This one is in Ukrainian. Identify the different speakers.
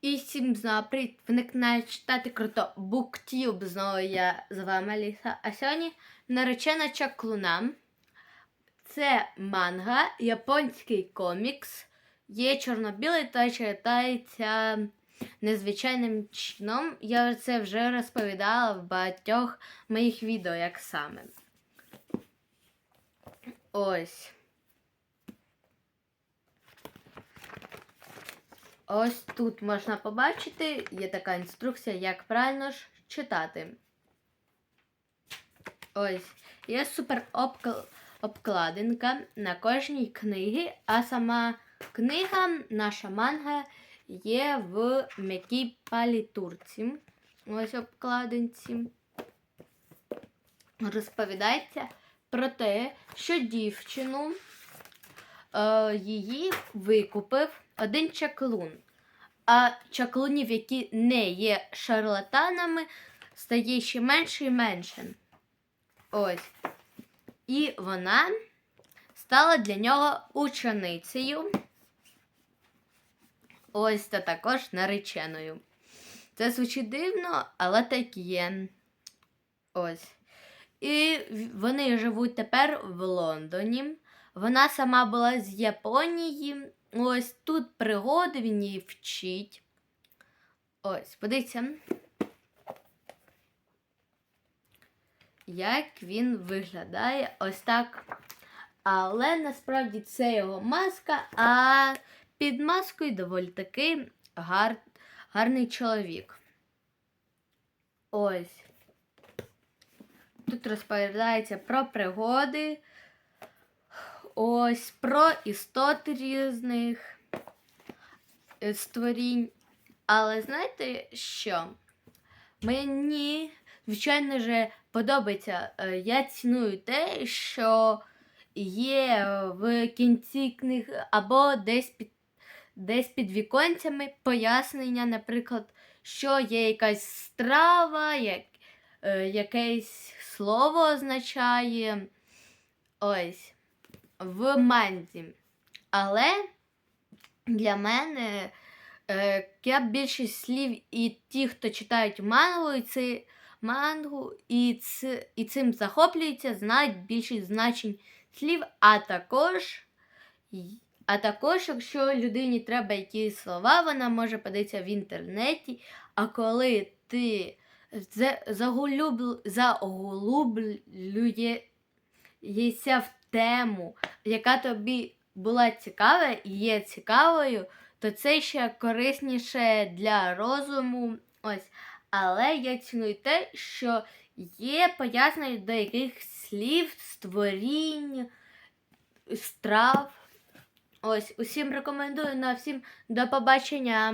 Speaker 1: І всім знову привіт! Ви каналі читати круто BookTube. Знову я з вами Аліса. А сьогодні наречена чаклуна. Це манга, японський комікс. Є чорно-білий та читається незвичайним чином. Я це вже розповідала в багатьох моїх відео, як саме. Ось. Ось тут можна побачити, є така інструкція, як правильно ж читати. Ось, є супер обкладинка на кожній книгі, а сама книга, наша манга, є в м'якій палітурці. Ось обкладинці. Розповідається про те, що дівчину е, її викупив один чаклун. А чаклунів, які не є шарлатанами, стає ще менше і менше. Ось. І вона стала для нього ученицею. Ось та також нареченою. Це звучить дивно, але так є. Ось. І вони живуть тепер в Лондоні. Вона сама була з Японії. Ось тут пригоди він її вчить. Ось, подивіться. Як він виглядає ось так. Але насправді це його маска, а під маскою доволі таки гар... гарний чоловік. Ось. Тут розповідається про пригоди. Ось про істот різних е, створінь. Але знаєте що? Мені, звичайно же, подобається. е, Я ціную те, що є в кінці книг або десь під, десь під віконцями пояснення, наприклад, що є якась страва, як, е, якесь слово означає. Ось в манзі. Але для мене е, я більшість слів і ті, хто читають мангу, і це, мангу і, ц, і цим захоплюються, знають більшість значень слів, а також. А також, якщо людині треба якісь слова, вона може подивитися в інтернеті. А коли ти за- загулюбл- в тему, яка тобі була цікава і є цікавою, то це ще корисніше для розуму. Ось. Але я ціную те, що є пояснення до яких слів, створінь, страв. Ось, усім рекомендую на всім до побачення.